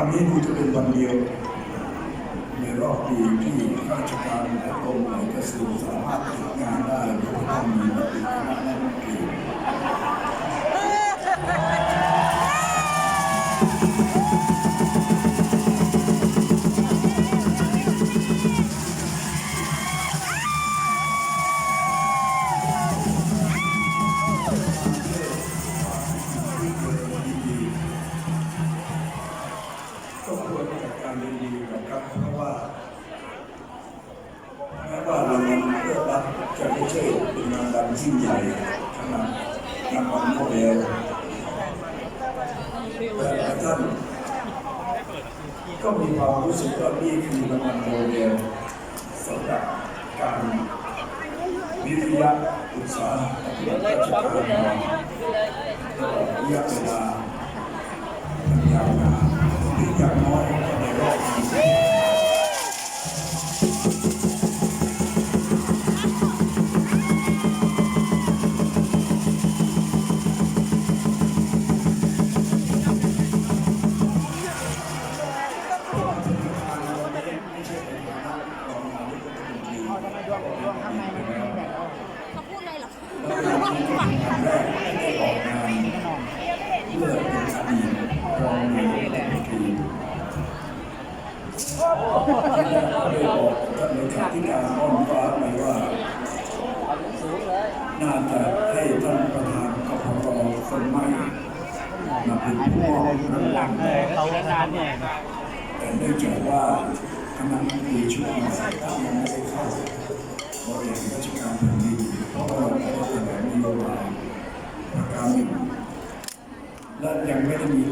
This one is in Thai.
วันนี้ดูจะเป็นวันเดียว ในรอบปีที่ข้าราชการและกรมหลายกระทรวงสามารถทำงานได้โดยไม่ต้องมีมติคณะางวัลเรัฐจะไม่ใช่วยเป็นรางวัลยิ่งใหญ่ขนาดรางวัลโนเบลแต่หลายท่านก็มีความรู้สึกว่านี่คือรางวัลโนเบลสำหรับการวิทยาอุตสาหกรรมราชการตลอดระยะเวลายาวนานหรือย่างน้อยก็ใน เขาพูดอะไรเหรอแรกได้ออกงานเมื่อเราไม่ได้บอกกันเลขาธิการอ้อมฟ้าไปว่าน่าจะให้ท่านประธานกพรคนใหม่มาเป็นผู้มอบรางวัลเขานานเนี่ยแต่เนื่องจากว่าคณะรัฐมนตรีชุดใหม่ยังไม่ได้เข้า บริหารราชการแผ่นดินเพราะว่าไม่ได้แถลงนโยบายประการหนึ่งและยังไม่ได้มี